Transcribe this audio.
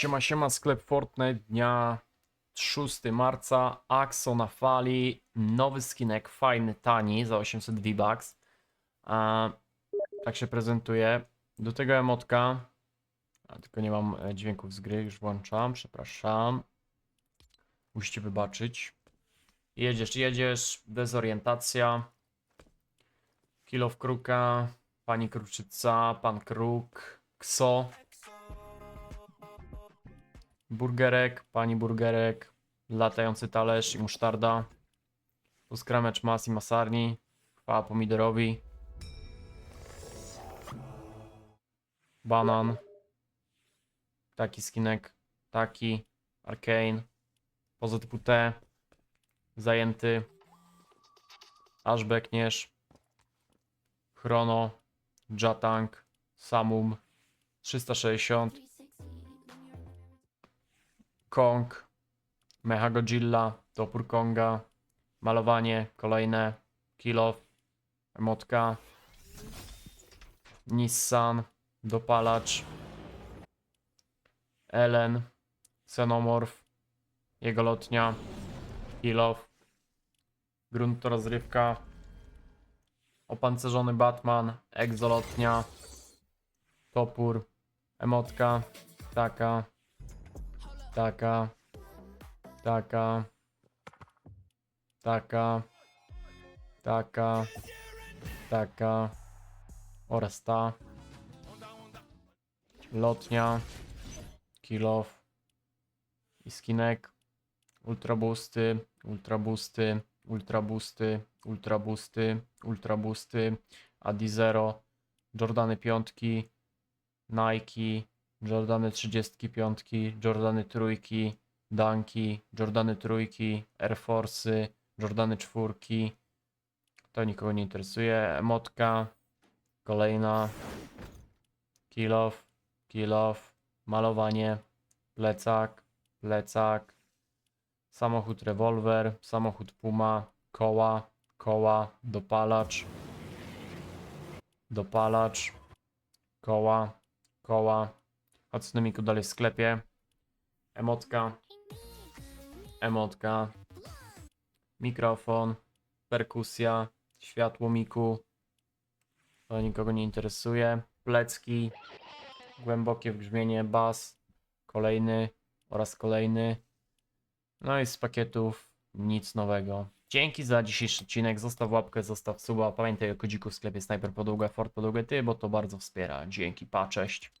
Siema, siema, sklep Fortnite dnia 6 marca, Axo na fali, nowy skinek, fajny, tani, za 800 V-Bucks. Tak się prezentuje. Do tego emotka, a, tylko nie mam e, dźwięków z gry, już włączam, przepraszam. Musicie wybaczyć. Jedziesz, jedziesz, dezorientacja. Kilo w kruka, pani kruczyca, pan kruk, kso. Burgerek, pani burgerek, latający talerz i musztarda. Puskramecz mas i masarni. Chwała pomidorowi. Banan. Taki skinek. Taki. Arcane. Poza typu T. Zajęty. Aż bekniesz. Chrono. Jatang. Samum. 360. Kong, Mecha Godzilla, Topór Konga, malowanie, kolejne, Kill Off, emotka, Nissan, dopalacz, Ellen, Xenomorph, jego lotnia, Kill Off, grunt to rozrywka, opancerzony Batman, egzolotnia, topór, emotka, taka, taka, taka, taka, taka, taka. Oraz ta. Lotnia, kill off i skinek. Ultra boosty, ultra boosty, ultra boosty, ultra boosty, ultra boosty, Adi Zero, Jordany piątki, Nike, Jordany 35, Jordany trójki, Dunki, Jordany trójki, Air Force'y, Jordany czwórki. To nikogo nie interesuje. Emotka, kolejna. Kill off, kill off, malowanie, plecak, plecak, samochód rewolwer, samochód Puma, koła, koła, dopalacz, dopalacz, koła, koła, Hatsune dalej w sklepie. Emotka. Emotka. Mikrofon. Perkusja. Światło miku. To nikogo nie interesuje. Plecki. Głębokie wgrzmienie. Bas. Kolejny. Oraz kolejny. No i z pakietów nic nowego. Dzięki za dzisiejszy odcinek. Zostaw łapkę, zostaw suba. Pamiętaj o kodziku w sklepie Sniper Podługa, Fort Podługę Ty, bo to bardzo wspiera. Dzięki, pa, cześć.